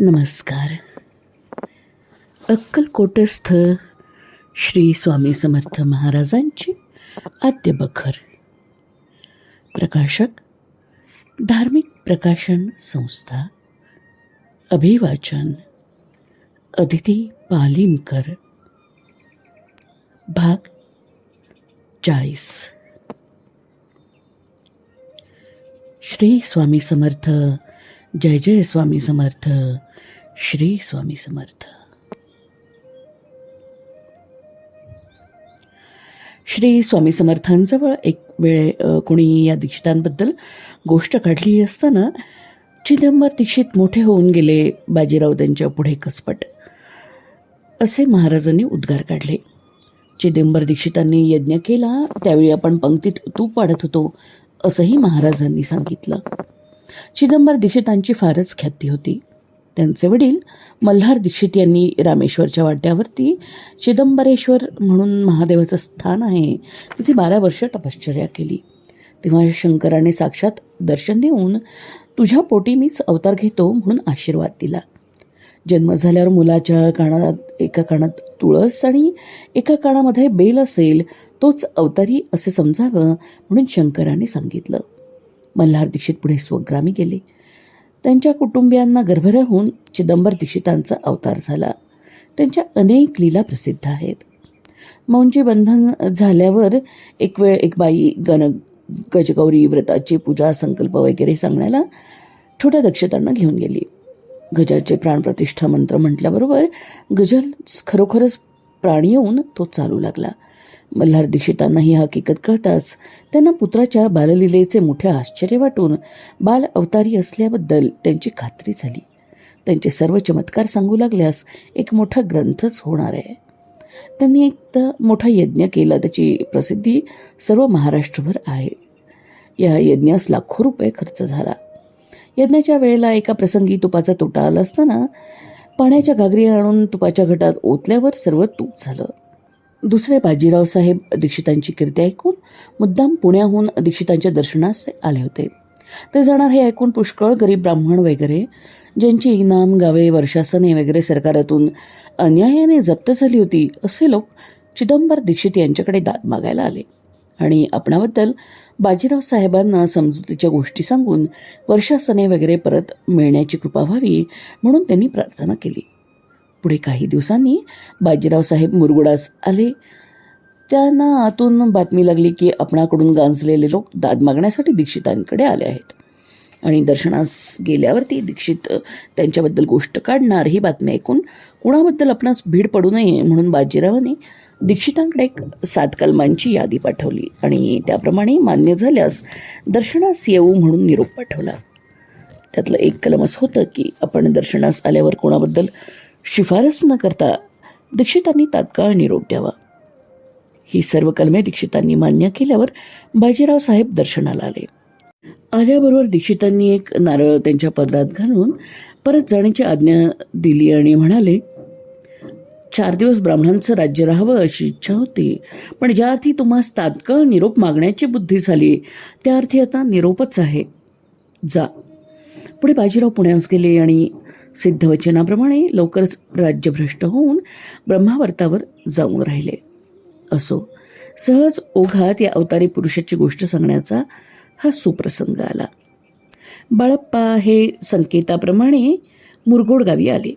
नमस्कार. अक्कलकोटस्थ श्री स्वामी समर्थ महाराजांची आद्य बखर प्रकाशक धार्मिक प्रकाशन संस्था अभिवाचन अदिती पालिमकर. भाग चाळीस. श्री स्वामी समर्थ जय जय स्वामी समर्थ. श्री स्वामी समर्थ. श्री स्वामी समर्थांजवळ एक वेळ कोणी या दीक्षितांबद्दल गोष्ट काढली असताना चिदंबर दीक्षित मोठे होऊन गेले बाजीराव त्यांच्या पुढे कसपट. असे महाराजांनी उद्गार काढले. चिदंबर दीक्षितांनी यज्ञ केला त्यावेळी आपण पंक्तीत तूप पाडत होतो असंही महाराजांनी सांगितलं. चिदंबर दीक्षितांची फारच ख्याती होती. त्यांचे वडील मल्हार दीक्षित यांनी रामेश्वरच्या वाट्यावरती चिदंबरेश्वर म्हणून महादेवाचं स्थान आहे तिथे बारा वर्ष तपश्चर्या केली. तेव्हा शंकराने साक्षात दर्शन देऊन तुझ्या पोटी मीच अवतार घेतो म्हणून आशीर्वाद दिला. जन्म झाल्यावर मुलाच्या कानात एका कानात तुळस आणि एका कानामध्ये बेल असेल तोच अवतारी असे समजावं म्हणून शंकराने सांगितलं. मल्हार दीक्षित पुढे स्वग्रामी गेले. त्यांच्या कुटुंबियांना गर्भ चिदंबर दीक्षितांचा अवतार झाला. त्यांच्या अनेक लीला प्रसिद्ध आहेत. मौंची बंधन झाल्यावर एक वेळ एक बाई गण गजगौरी व्रताची पूजा संकल्प वगैरे सांगण्याला छोट्या दक्षतांना घेऊन गेली. गजाचे प्राणप्रतिष्ठा मंत्र म्हटल्याबरोबर गजल खरोखरच प्राण येऊन तो चालू लागला. मल्हार दीक्षितांना ही हकीकत कळताच त्यांना पुत्राच्या बाललीलेचे मोठे आश्चर्य वाटून बाल अवतारी असल्याबद्दल त्यांची खात्री झाली. त्यांचे सर्व चमत्कार सांगू लागल्यास एक मोठा ग्रंथच होणार आहे. त्यांनी एक तर मोठा यज्ञ केला त्याची प्रसिद्धी सर्व महाराष्ट्रभर आहे. या यज्ञास लाखो रुपये खर्च झाला. यज्ञाच्या वेळेला एका प्रसंगी तुपाचा तोटा आला असताना पाण्याच्या घागरी आणून तुपाच्या घटात ओतल्यावर सर्व तूप झालं. दुसरे बाजीराव साहेब दीक्षितांची कीर्ती ऐकून मुद्दाम पुण्याहून दीक्षितांच्या दर्शनास आले होते. ते जाणार हे ऐकून पुष्कळ गरीब ब्राह्मण वगैरे ज्यांची इनाम गावे वर्षासने वगैरे सरकारातून अन्यायाने जप्त झाली होती असे लोक चिदंबर दीक्षित यांच्याकडे दाद मागायला आले. आणि आपणाबद्दल बाजीराव साहेबांना समजुतीच्या गोष्टी सांगून वर्षासने वगैरे परत मिळण्याची कृपा व्हावी म्हणून त्यांनी प्रार्थना केली. पुढे काही दिवसांनी बाजीराव साहेब मुरगुडास आले. त्यांना आतून बातमी लागली की आपणाकडून गांजलेले लोक दाद मागण्यासाठी दीक्षितांकडे आले आहेत. आणि दर्शनास गेल्यावरती दीक्षित त्यांच्याबद्दल गोष्ट काढणार ही बातमी ऐकून कुणाबद्दल आपणास भीड पडू नये म्हणून बाजीरावाने दीक्षितांकडे एक सात कलमांची यादी पाठवली. आणि त्याप्रमाणे मान्य झाल्यास दर्शनास येऊ म्हणून निरोप पाठवला. त्यातलं एक कलम असं होतं की आपण दर्शनास आल्यावर कोणाबद्दल शिफारस न करता दीक्षितांनी तात्काळ निरोप द्यावा. ही सर्व कलमे दीक्षितांनी मान्य केल्यावर बाजीराव साहेब दर्शनाला आले. आल्याबरोबर दीक्षितांनी एक नारळ त्यांच्या पदरात घालून परत जाण्याची आज्ञा दिली आणि म्हणाले चार दिवस ब्राह्मणांचं राज्य राहावं अशी इच्छा होती पण ज्या अर्थी तुम्हाला तात्काळ निरोप मागण्याची बुद्धी झाली त्या अर्थी आता निरोपच आहे. जा. पुढे बाजीराव पुण्यास गेले आणि सिद्धवचनाप्रमाणे लवकरच राज्यभ्रष्ट होऊन ब्रह्मावर्तावर जाऊन राहिले. असो सहज ओघात या अवतारी पुरुषाची गोष्ट सांगण्याचा हा सुप्रसंग आला. बाळप्पा हे संकेताप्रमाणे मुरगोड गावी आले.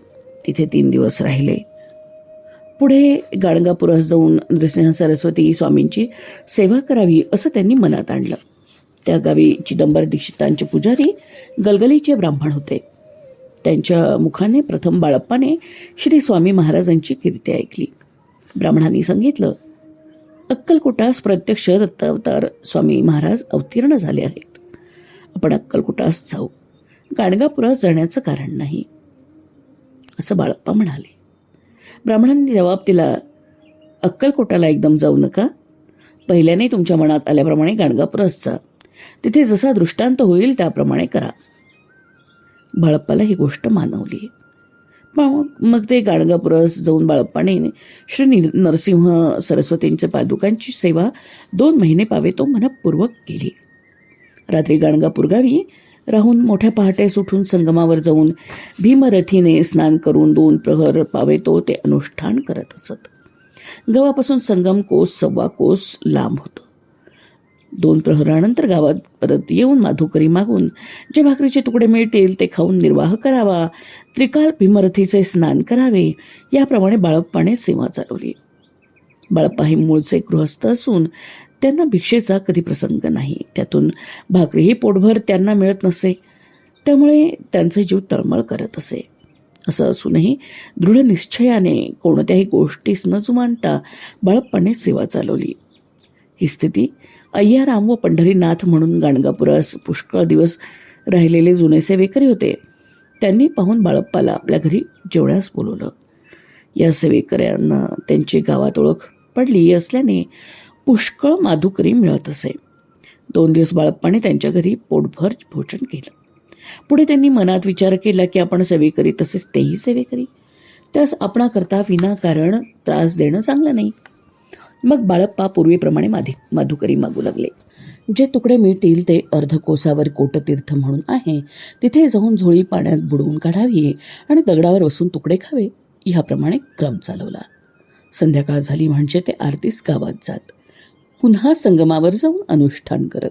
तिथे तीन दिवस राहिले. पुढे गाणगापुरास जाऊन नृसिंह सरस्वती स्वामींची सेवा करावी असं त्यांनी मनात आणलं. त्या गावी चिदंबर दीक्षितांचे पुजारी गलगलीचे ब्राह्मण होते. त्यांच्या मुखाने प्रथम बाळप्पाने श्री स्वामी महाराजांची कीर्ती ऐकली. ब्राह्मणांनी सांगितलं अक्कलकोटास प्रत्यक्ष दत्तावतार स्वामी महाराज अवतीर्ण झाले आहेत. आपण अक्कलकोटास जाऊ. गाणगापुरास जाण्याचं कारण नाही. असं बाळप्पा म्हणाले. ब्राह्मणांनी जबाब दिला अक्कलकोटाला एकदम जाऊ नका. पहिल्याने तुमच्या मनात आल्याप्रमाणे गाणगापुरास जा. तिथे जसा दृष्टांत होईल त्याप्रमाणे करा. बाळप्पाला ही गोष्ट मानवली. मग मग ते गाणगापुरास जाऊन बाळप्पाने श्री नरसिंह सरस्वतींच्या पादुकांची सेवा दोन महिने पावे तो मनपूर्वक केली. रात्री गाणगापूर गावी राहून मोठ्या पहाटेस उठून संगमावर जाऊन भीमरथीने स्नान करून दोन प्रहर पावेतो ते अनुष्ठान करत असत. गव्हापासून संगम कोस सव्वा कोस लांब होतं. दोन प्रहरानंतर गावात परत येऊन माधुकरी मागून जे भाकरीचे तुकडे मिळतील ते खाऊन निर्वाह करावा. त्रिकाल भीमरथीचे स्नान करावे. याप्रमाणे बाळप्पाने सेवा चालवली. बाळप्पा हे मूळचे गृहस्थ असून त्यांना भिक्षेचा कधी प्रसंग नाही. त्यातून भाकरीही पोटभर त्यांना मिळत नसे. त्यामुळे त्यांचे जीव तळमळ करत असे. असं असूनही दृढ निश्चयाने कोणत्याही गोष्टीस न जुमानता बाळप्पाने सेवा चालवली. ही स्थिती अय्याराम व पंढरीनाथ म्हणून गाणगापुरास पुष्कळ दिवस राहिलेले जुने सेवेकरी होते. त्यांनी पाहून बाळप्पाला आपल्या घरी जेवढ्यास बोलवलं. या सेवेकऱ्यांना त्यांची गावात ओळख पडली असल्याने पुष्कळ माधुकरी मिळत असे. दोन दिवस बाळप्पाने त्यांच्या घरी पोटभर भोजन केलं. पुढे त्यांनी मनात विचार केला की आपण सेवेकरी तसेच तेही सेवेकरी. त्यास आपणाकरता विनाकारण त्रास देणं चांगलं नाही. मग बाळप्पा पूर्वीप्रमाणे माधी माधुकरी मागू लागले. जे तुकडे मिळतील ते अर्धकोसावर कोटतीर्थ म्हणून आहे. तिथे जाऊन झोळी पाण्यात बुडवून काढावी आणि दगडावर बसून तुकडे खावे ह्याप्रमाणे क्रम चालवला. संध्याकाळ झाली म्हणजे ते आरतीस गावात जात. पुन्हा संगमावर जाऊन अनुष्ठान करत.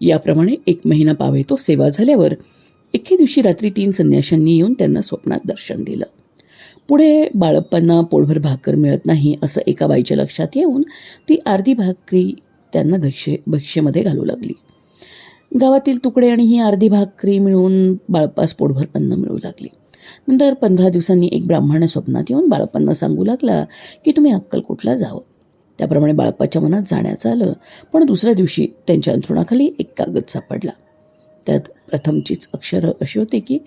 याप्रमाणे एक महिना पावे तो सेवा झाल्यावर. एके दिवशी रात्री तीन संन्याशांनी येऊन त्यांना स्वप्नात दर्शन दिलं. पुढे बाळप्पांना पोटभर भाकर मिळत नाही असं एका बाईच्या लक्षात येऊन ती अर्धी भाकरी त्यांना दक्षे भक्ष्यमध्ये घालू लागली. गावातील तुकडे आणि ही अर्धी भाकरी मिळून बाळप्पास पोटभर अन्न मिळू लागली. नंतर पंधरा दिवसांनी एक ब्राह्मण स्वप्नात येऊन बाळप्पांना सांगू लागला की तुम्ही अक्कलकोटला जावं? त्याप्रमाणे बाळप्पाच्या मनात जाण्याचं आलं पण दुसऱ्या दिवशी त्यांच्या अंथरुणाखाली एक कागद सापडला. त्यात प्रथमचीच अक्षरं अशी होती की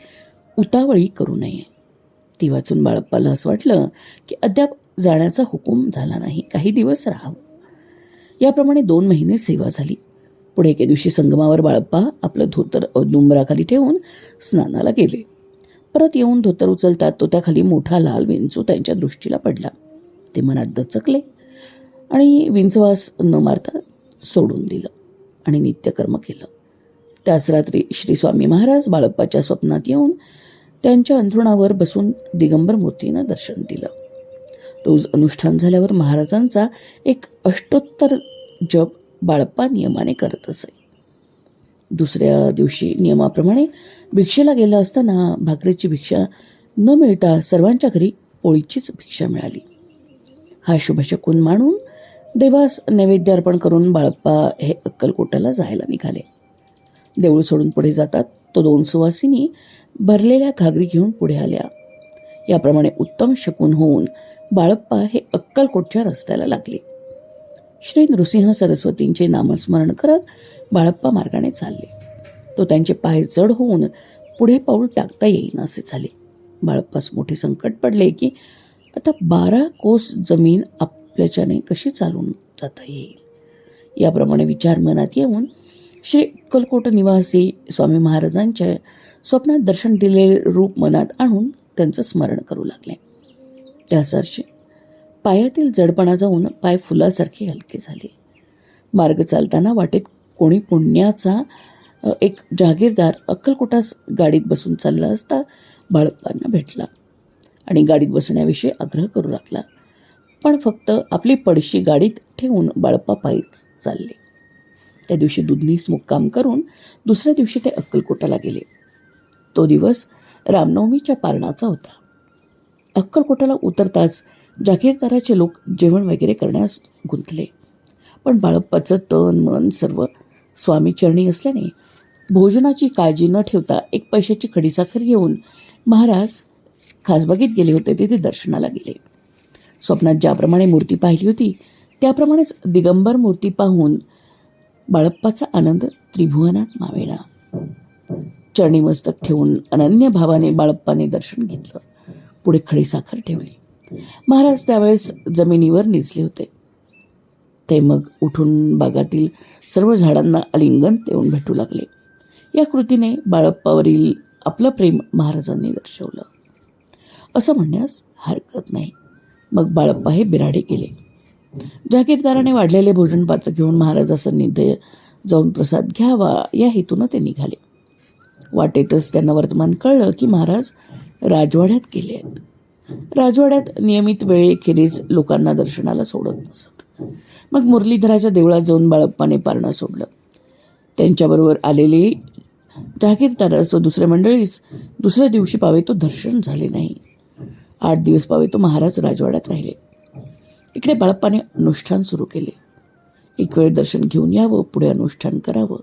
उतावळी करू नये. ती वाचून बाळप्पाला असं वाटलं की अद्याप जाण्याचा हुकूम झाला नाही. काही दिवस राहावं. याप्रमाणे दोन महिने सेवा झाली. पुढे एके दिवशी संगमावर बाळप्पा आपलं धोतर डुंबराखाली ठेवून स्नानाला गेले. परत येऊन धोतर उचलतात तो त्याखाली मोठा लाल विंचू त्यांच्या दृष्टीला पडला. ते मनात दचकले आणि विंचवास न मारता सोडून दिलं आणि नित्यकर्म केलं. त्याच रात्री श्री स्वामी महाराज बाळप्पाच्या स्वप्नात येऊन त्यांच्या अंथरुणावर बसून दिगंबर मूर्तीनं दर्शन दिलं. रोज अनुष्ठान झाल्यावर महाराजांचा एक अष्टोत्तर जप बाळप्पा नियमाने करत असे. दुसऱ्या दिवशी नियमाप्रमाणे भिक्षेला गेलं असताना भाकरीची भिक्षा न मिळता सर्वांच्या घरी पोळीचीच भिक्षा मिळाली. हा शुभशकून मानून देवास नैवेद्य अर्पण करून बाळप्पा हे अक्कलकोटाला जायला निघाले. देऊळ सोडून पुढे जातात तो दोन सुवासिनी भरलेल्या घागरी घेऊन पुढे आल्या. याप्रमाणे उत्तम शकून होऊन बाळप्पा हे अक्कलकोटच्या रस्त्याला लागले. श्री नृसिंह सरस्वतींचे नामस्मरण करत बाळप्पा मार्गाने चालले. तो त्यांचे पाय जड होऊन पुढे पाऊल टाकता येईन असे झाले. बाळप्पास मोठे संकट पडले की आता बारा कोस जमीन आपल्याच्याने कशी चालून जाता येईल? याप्रमाणे विचार मनात येऊन श्री अक्कलकोट निवासी स्वामी महाराजांच्या स्वप्नात दर्शन दिलेले रूप मनात आणून त्यांचं स्मरण करू लागले. त्यासरशी पायातील जडपणा जाऊन पाय फुलासारखे हलके झाले. मार्ग चालताना वाटेत कोणी पुण्याचा एक जागीरदार अक्कलकोटास गाडीत बसून चालला असता बाळप्पांना भेटला आणि गाडीत बसण्याविषयी आग्रह करू लागला. पण फक्त आपली पडशी गाडीत ठेवून बाळप्पा पायीच चालले. त्या दिवशी दुधनीस मुक्काम करून दुसऱ्या दिवशी ते अक्कलकोटाला गेले. तो दिवस रामनवमीच्या पारणाचा होता. अक्कलकोटाला उतरताच जागीरदाराचे लोक जेवण वगैरे करण्यास गुंतले. पण बाळप्पाचं तन मन सर्व स्वामीचरणी असल्याने भोजनाची काळजी न ठेवता एक पैशाची खडीसाखर घेऊन महाराज खासबागेत गेले होते तिथे दर्शनाला गेले. स्वप्नात ज्याप्रमाणे मूर्ती पाहिली होती त्याप्रमाणेच दिगंबर मूर्ती पाहून बाळप्पाचा आनंद त्रिभुवनात मावेला. चरणी मस्तक ठेवून अनन्य भावाने बाळप्पाने दर्शन घेतलं. पुढे खडीसाखर ठेवली. महाराज त्यावेळेस जमिनीवर निजले होते. ते मग उठून बागातील सर्व झाडांना आलिंगन देऊन भेटू लागले. या कृतीने बाळप्पावरील आपलं प्रेम महाराजांनी दर्शवलं. असं म्हणण्यास हरकत नाही. मग बाळप्पा हे बिराडे गेले. जागीरदाराने वाढलेले भोजन पात्र घेऊन महाराजासन्निधी जाऊन प्रसाद घ्यावा या हेतूनं ते निघाले. वाटेतच त्यांना वर्तमान कळलं की महाराज राजवाड्यात गेले आहेत. राजवाड्यात नियमित वेळेखेरीज लोकांना दर्शनाला सोडत नसत. मग मुरलीधराच्या देवळात जाऊन बाळप्पाने पारणं सोडलं. त्यांच्याबरोबर आलेली जहागीरदारस व दुसऱ्या मंडळीस दुसऱ्या दिवशी पावे तो दर्शन झाले नाही. आठ दिवस पावे तो महाराज राजवाड्यात राहिले. इकडे बाळप्पाने अनुष्ठान सुरू केले. एक वेळ दर्शन घेऊन यावं पुढे अनुष्ठान करावं.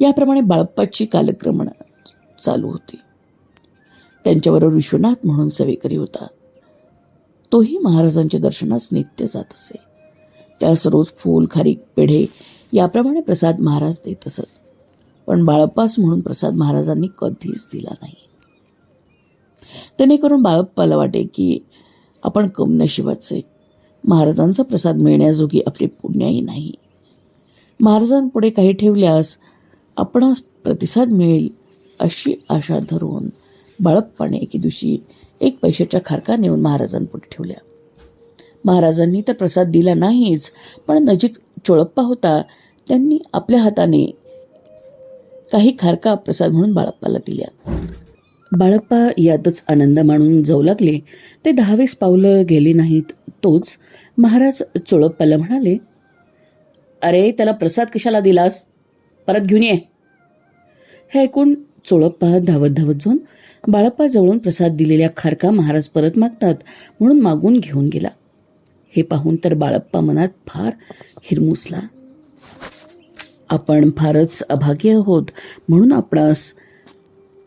याप्रमाणे बाळप्पाची कालक्रमण चालू होती. त्यांच्याबरोबर विश्वनाथ म्हणून सेवेकरी होता. तोही महाराजांच्या दर्शनास नित्य जात असे. त्यास रोज फूल खारीक पेढे याप्रमाणे प्रसाद महाराज देत असत. पण बाळप्पास म्हणून प्रसाद महाराजांनी कधीच दिला नाही. करून बाळप्पाला वाटे की आपण कम नशिबाचे महाराजांचा प्रसाद मिळण्याजोगी आपली पुण्याही नाही. महाराजांपुढे काही ठेवल्यास आपणास प्रतिसाद मिळेल अशी आशा धरून बाळप्पाने एके दिवशी एक पैशाच्या खारका नेऊन महाराजांपुढे ठेवल्या. महाराजांनी तर प्रसाद दिला नाहीच पण नजीक चोळप्पा होता त्यांनी आपल्या हाताने काही खारका प्रसाद म्हणून बाळप्पाला दिल्या. बाळप्पा यातच आनंद मानून जाऊ लागले. ते दहावीस पावलं गेली नाहीत तोच महाराज चोळप्पाला म्हणाले अरे त्याला प्रसाद कशाला दिलास? परत घेऊन ये. हे ऐकून चोळप्पा धावत धावत जाऊन बाळप्पाजवळून प्रसाद दिलेल्या खारका महाराज परत मागतात म्हणून मागून घेऊन गेला. हे पाहून तर बाळप्पा मनात फार हिरमुसला. आपण फारच अभाग्य आहोत म्हणून आपणास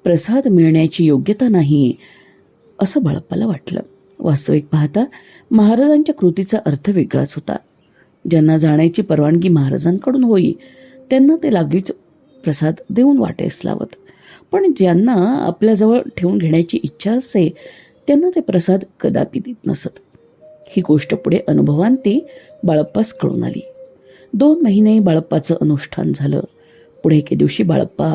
प्रसाद मिळण्याची योग्यता नाही असं बाळप्पाला वाटलं. वास्तविक पाहता महाराजांच्या कृतीचा अर्थ वेगळाच होता. ज्यांना जाण्याची परवानगी महाराजांकडून होई त्यांना ते लागलीच प्रसाद देऊन वाटेस लावत पण ज्यांना आपल्याजवळ ठेवून घेण्याची इच्छा असे त्यांना ते प्रसाद कदापि देत नसत. ही गोष्ट पुढे अनुभवांती बाळप्पास कळून आली. दोन महिने बाळप्पाचं अनुष्ठान झालं. पुढे एके दिवशी बाळप्पा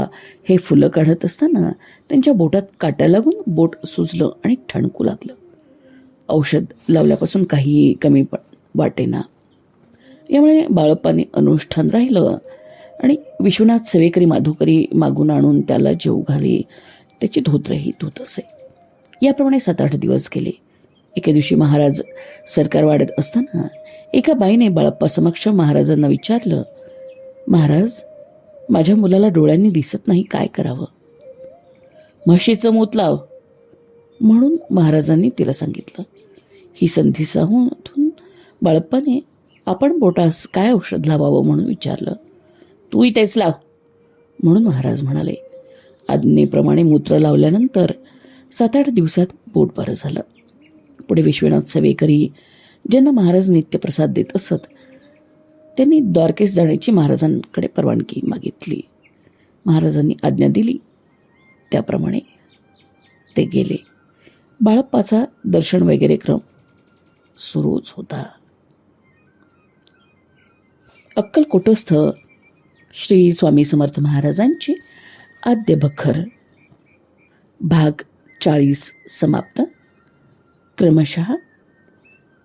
हे फुलं काढत असताना त्यांच्या बोटात काट्या लागून बोट सुजलं आणि ठणकू लागलं. औषध लावल्यापासून काही कमी पण वाटेना यामुळे बाळप्पाने अनुष्ठान राहिलं आणि विश्वनाथ सेवेकरी माधुकरी मागून आणून त्याला जेव घाली त्याची धोत्रही धुत असे. याप्रमाणे सात आठ दिवस गेले. एके दिवशी महाराज सरकार वाढत असताना एका बाईने बाळप्पा समक्ष महाराजांना विचारलं महाराज माझ्या मुलाला डोळ्यांनी दिसत नाही काय करावं? म्हशीचं मूत लाव. म्हणून महाराजांनी तिला सांगितलं. ही संधी साहून बाळप्पाने आपण बोटास काय औषध लावावं म्हणून विचारलं. तूही तेच लाव. म्हणून महाराज म्हणाले. आज्ञेप्रमाणे मूत्र लावल्यानंतर सात आठ दिवसात पोट बरं झालं. पुढे विश्वनाथ सवेकरी ज्यांना महाराज नित्यप्रसाद देत असत त्यांनी द्वारकेस जाण्याची महाराजांकडे परवानगी मागितली. महाराजांनी आज्ञा दिली. त्याप्रमाणे ते गेले. बाळप्पाचा दर्शन वगैरे क्रम सुरूच होता. अक्कलकोटस्थ श्री स्वामी समर्थ महाराजांची आद्य बखर भाग चाळीस समाप्त. क्रमशः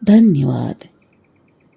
धन्यवाद.